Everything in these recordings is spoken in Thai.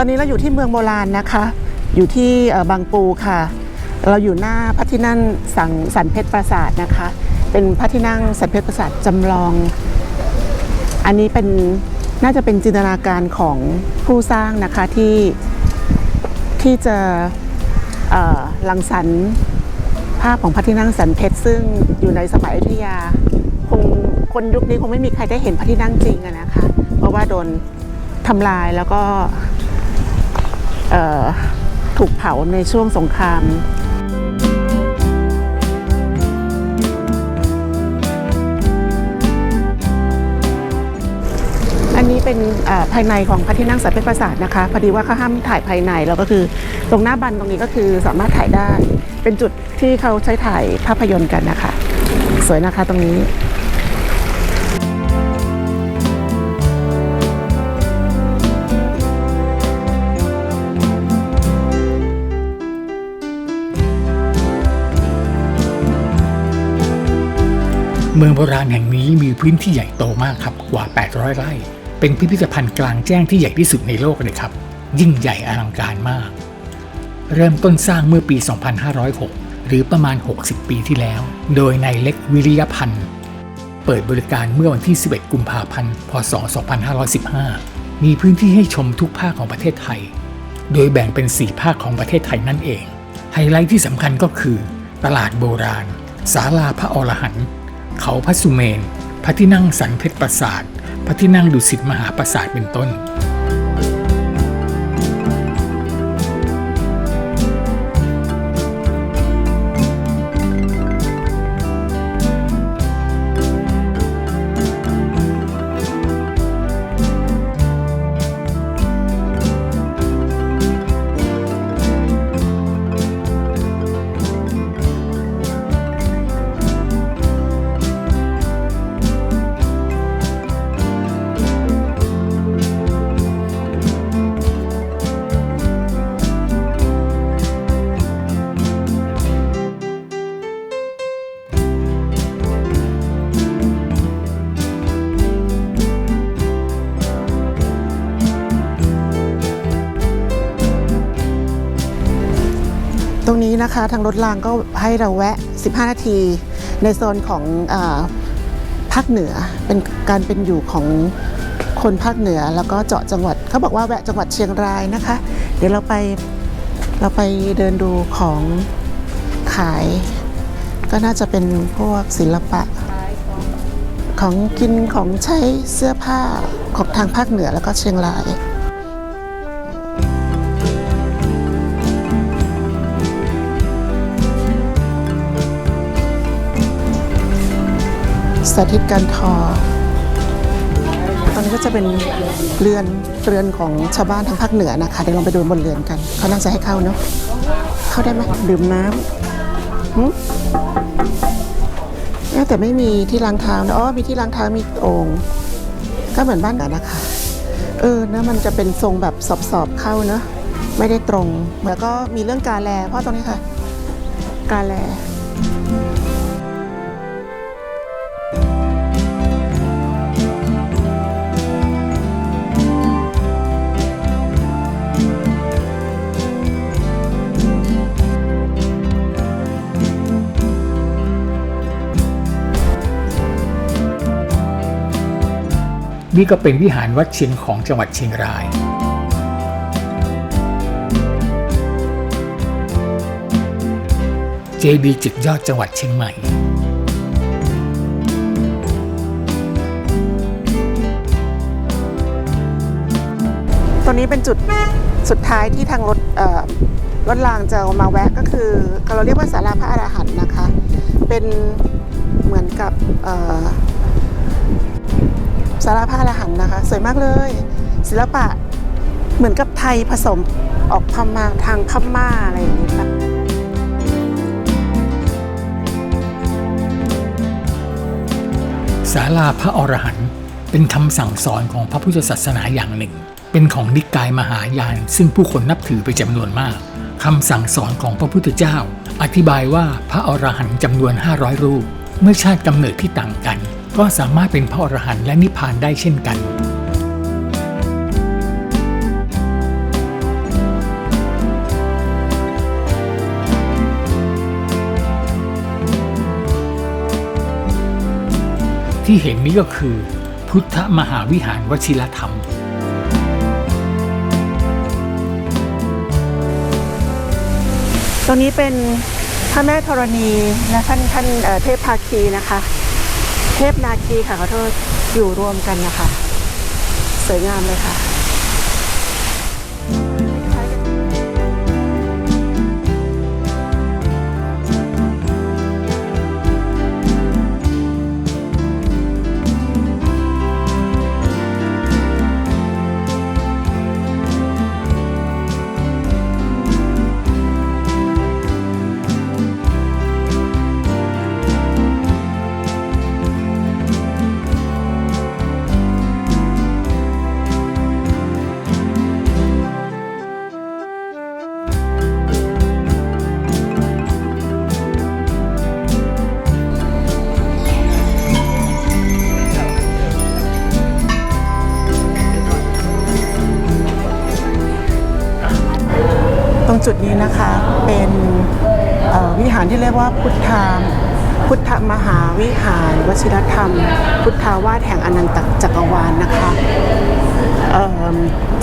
ตอนนี้เราอยู่ที่เมืองโบราณนะคะ อยู่ที่บางปูค่ะ เราอยู่หน้าพระที่นั่งสังสันเพชรปราสาทนะคะ เป็นพระที่นั่งสันเพชรปราสาทจำลอง อันนี้เป็นน่าจะเป็นจินตนาการของผู้สร้างนะคะที่ที่จะเอ่อรังสรรค์ภาพของพระที่นั่งสันเพชรซึ่งอยู่ในสมัยอยุธยาคงคนยุคนี้คงไม่มีใครได้เห็นพระที่นั่งจริงนะคะ เพราะว่าโดนทำลายแล้วก็ ถูกเผาในช่วงสงครามอันนี้เป็นภายในของพระที่นั่งสันเพชรปราสาทนะคะ พอดีว่าเขาห้ามถ่ายภายในแล้วก็คือตรงหน้าบันตรงนี้ก็คือสามารถถ่ายได้ เป็นจุดที่เขาใช้ถ่ายภาพยนตร์กันนะคะ สวยนะคะตรงนี้ เมืองโบราณแห่งนี้มีพื้นที่ใหญ่โตมากครับกว่า 800 ไร่ เป็นพิพิธภัณฑ์กลางแจ้งที่ใหญ่ที่สุดในโลกเลยครับ ยิ่งใหญ่อลังการมาก เริ่มต้นสร้างเมื่อปี 2506 หรือประมาณ 60 ปีที่แล้ว โดยนายเล็กวิริยพันธ์ เปิดบริการเมื่อวันที่ 11 กุมภาพันธ์ พศ 2515 มีพื้นที่ให้ชมทุกภาคของประเทศไทย โดยแบ่งเป็น 4 ภาคของประเทศไทยนั่นเอง ไฮไลท์ที่สำคัญก็คือ ตลาดโบราณศาลาพระอรหันต์ เขาพระสุเมน พระที่นั่งสันเพชรปราสาท พระที่นั่งดุสิตมหาปราสาทเป็นต้น นี้นะคะทางรถรางก็ให้เราแวะ 15 นาที ในโซนของอภาคเหนือเป็นการเป็นอยู่ของคนภาคเหนือแล้วก็เจาะจังหวัดเขาบอกว่าแวะจังหวัดเชียงรายนะคะ เดี๋ยวเราไปเราไปเดินดูของขาย ก็น่าจะเป็นพวกศิลปะ ของกินของใช้เสื้อผ้าของทางภาคเหนือแล้วก็เชียงรายาธิตการทอ ตอนนี้ก็จะเป็นเรือนเรือนของชาวบ้านทางภาคเหนือนะคะเดี๋ยวลองไปดูบนเรือนกัน เขาน่าจะให้เข้าเนาะเข้าได้ไหมดื่มน้ำหึเอ๊ะแต่ไม่มีที่ล้างเท้านะอ๋อมีที่ล้างเท้ามีโอ่งก็เหมือนบ้านกันนะคะ เออนะมันจะเป็นทรงแบบสอบๆเข้าเนอะไม่ได้ตรงแล้วก็มีเรื่องกาแลเพราะตรงนี้ค่ะ กาแล นี่ก็เป็นวิหารวัดเชียงของจังหวัดเชียงราย JB จิตยอดจังหวัดเชียงใหม่ตรงนี้เป็นจุดสุดท้ายที่ทางรถรถรางจะมาแวะก็คือเราเรียกว่าศาลาพระอรหันต์นะคะ เป็นเหมือนกับ เอ่อศาลาพระอรหันต์นะคะ สวยมากเลย ศิลปะเหมือนกับไทยผสมออกพม่าทางพม่าอะไรอย่างนี้ค่ะศาลาพระอรหันต์เป็นคำสั่งสอนของพระพุทธศาสนาอย่างหนึ่ง เป็นของนิกายมหายาน ซึ่งผู้คนนับถือไปจำนวนมากคำสั่งสอนของพระพุทธเจ้า อธิบายว่าพระอรหันต์จำนวน 500 รูป เมื่อชาติกำเนิดที่ต่างกัน ก็สามารถเป็นพระอรหันต์และนิพพานได้เช่นกัน ที่เห็นนี้ก็คือ พุทธมหาวิหารวชิรธรรมตรงนี้เป็นพระแม่ธรณีและท่านท่านเทพภาคีนะคะ เทพนาคีค่ะขอโทษอยู่รวมกันนะคะ สวยงามเลยค่ะ จุดนี้นะคะเป็นวิหารที่เรียกว่าพุทธามพุทธมหาวิหารวชิรธรรม พุทธาวาสแห่งอนันตจักรวาลนะคะ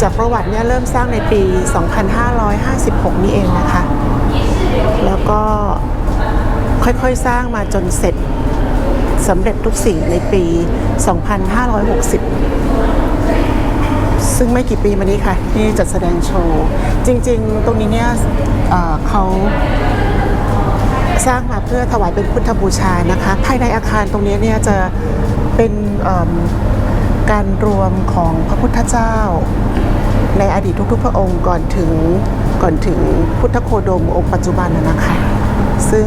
จากประวัติเนี่ยเริ่มสร้างในปี 2556 นี่เองนะคะ แล้วก็ค่อยๆสร้างมาจนเสร็จสำเร็จทุกสิ่งในปี 2560 ซึ่งไม่กี่ปีมานี้ค่ะที่จัดแสดงโชว์ จริง ๆ ตรงนี้เนี่ยเขาสร้างมาเพื่อถวายเป็นพุทธบูชานะคะ ภายในอาคารตรงนี้เนี่ยจะเป็นการรวมของพระพุทธเจ้า ในอดีตทุก ๆ พระองค์ก่อนถึงก่อนถึงพุทธโคดมองค์ปัจจุบันนะนะคะซึ่ง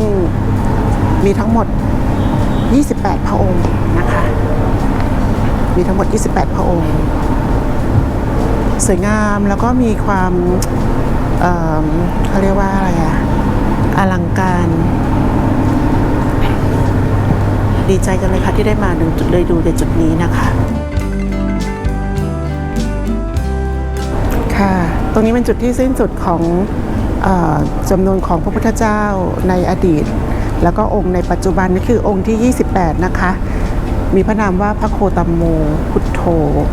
มีทั้งหมด 28 พระองค์นะคะ มีทั้งหมด 28 พระองค์ สวยงามแล้วก็มีความเเขาเรียกว่าอะไรอะอลังการ ดีใจจังเลยค่ะที่ได้มาดูจุดเลยดูในจุดนี้นะคะ ค่ะ ตรงนี้เป็นจุดที่สิ้นสุดของอจำนวนของพระพุทธเจ้าในอดีต แล้วก็องค์ในปัจจุบันนี่คือองค์ที่ 28 นะคะ มีพระนามว่าพระโคตัมโมพุทโธ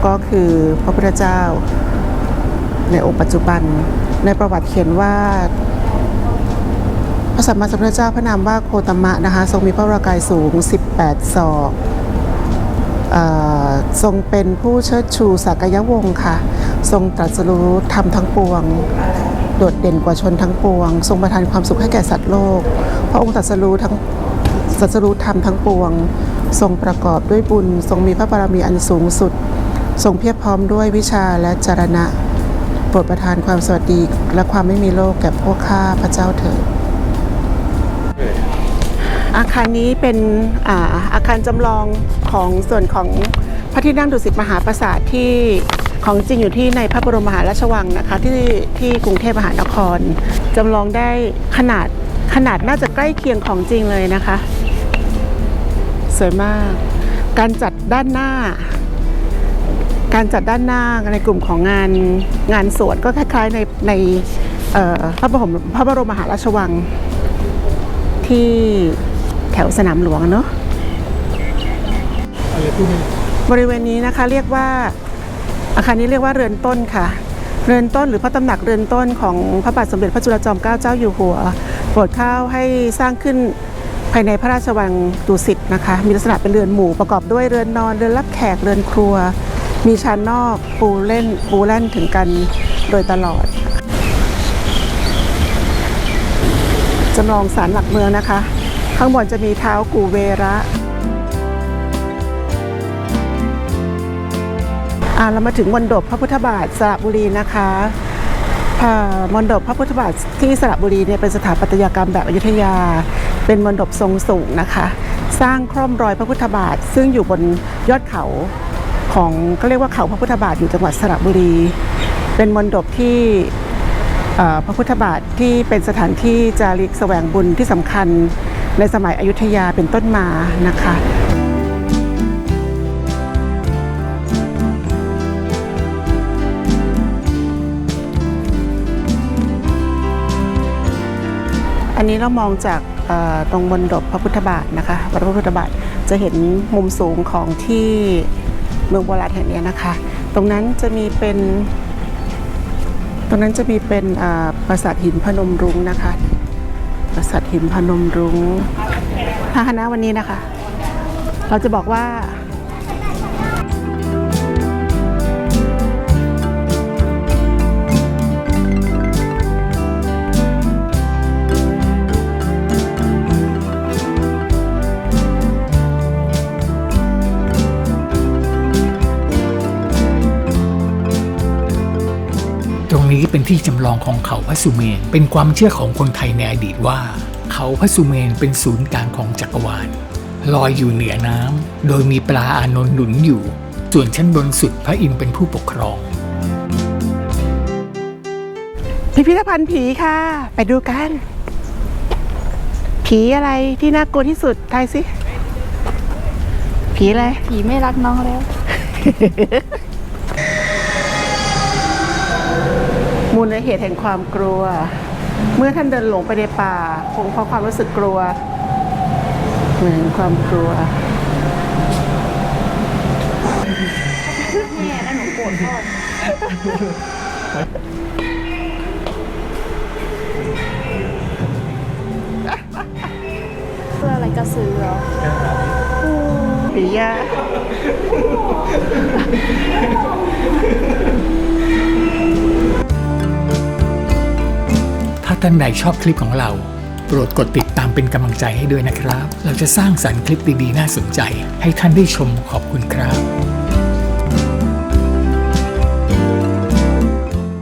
ก็คือพระพุทธเจ้า ในองค์ปัจจุบัน ในประวัติเขียนว่าพระสัมมาสัมพุทธเจ้าพระนามว่าโคตมะนะคะทรงมีพระวรากายสูง 18 ศอกเออทรงเป็นผู้เชิดชูสักยวงศ์ค่ะ ทรงตรัสรู้ธรรมทั้งปวง โดดเด่นกว่าชนทั้งปวง ทรงประทานความสุขให้แก่สัตว์โลก พระองค์ตรัสรู้ทั้งสัสรู้ธรรมทั้งปวง ทรงประกอบด้วยบุญ ทรงมีพระบารมีอันสูงสุด ทรงเพียบพร้อมด้วยวิชาและจรณะ ปรดประทานความสวัสดีและความไม่มีโลกแก่พวกข้าพระเจ้าเถิดอาคารนี้เป็นอาอาคารจำลองของส่วนของพระที่นั่งดุสิตมหาปราสาทที่ของจริงอยู่ที่ในพระบรมมหาราชวังนะคะที่ที่กรุงเทพมหานครจำลองได้ขนาดขนาดน่าจะใกล้เคียงของจริงเลยนะคะ สวยมาก การจัดด้านหน้า การจัดด้านหน้าในกลุ่มของงานงานสวดก็คล้ายๆในในเอ่อพระบรมพระบรมมหาราชวังที่แถวสนามหลวงเนอะบริเวณนี้นะคะเรียกว่าอาคารนี้เรียกว่าเรือนต้นค่ะ เรือนต้นหรือพระตำหนักเรือนต้นของพระบาทสมเด็จพระจุลจอมเกล้าเจ้าอยู่หัวโปรดเกล้าให้สร้างขึ้นภายในพระราชวังดุสิตนะคะ มีลักษณะเป็นเรือนหมู่ประกอบด้วยเรือนนอนเรือนรับแขกเรือนครัว มีชานนอกปูเล่นปูแล่นถึงกันโดยตลอด จำลองศาลหลักเมืองนะคะ ข้างบนจะมีเท้ากูเวระอ่าเรามาถึงมณฑปพระพุทธบาทสระบุรีนะคะมณฑปพระพุทธบาทที่สระบุรีเนี่ยเป็นสถาปัตยกรรมแบบอยุธยา เป็นมณฑปทรงสูงนะคะ สร้างคร่อมรอยพระพุทธบาทซึ่งอยู่บนยอดเขา ของก็เรียกว่าเขาพระพุทธบาทอยู่จังหวัดสระบุรี เป็นมณฑปที่พระพุทธบาทที่เป็นสถานที่จาริกแสวงบุญที่สำคัญในสมัยอยุธยาเป็นต้นมานะคะอันนี้เรามองจากตรงบนดบพระพุทธบาทนะคะวัดพระพุทธบาทจะเห็นมุมสูงของที่ เมืองโบราณแห่งนี้นะคะ ตรงนั้นจะมีเป็น ตรงนั้นจะมีเป็นปราสาทหินพนมรุ้งนะคะ ปราสาทหินพนมรุ้งพาคณะวันนี้นะคะ เราจะบอกว่า นี้เป็นที่จำลองของเขาพระสุเมน เป็นความเชื่อของคนไทยในอดีตว่า เขาพระสุเมนเป็นศูนย์กลางของจักรวาลลอยอยู่เหนือน้ำโดยมีปลาอานนท์หนุนอยู่ ส่วนชั้นบนสุดพระอินทร์เป็นผู้ปกครอง พิพิธภัณฑ์ผีค่ะ ไปดูกัน ผีอะไรที่น่ากลัวที่สุดทายสิ ผีอะไร ผีไม่รักน้องแล้ว มูลเหตุแห่งความกลัว เมื่อท่านเดินหลงไปในป่าคงเพราะความรู้สึกกลัวเหมือนความกลัวเพื่ออะไรกระสือเหรอผียาาท่านใดชอบคลิปของเรา โปรดกดติดตามเป็นกำลังใจให้ด้วยนะครับ เราจะสร้างสรรค์คลิปดีๆ น่าสนใจ ให้ท่านได้ชมขอบคุณครับ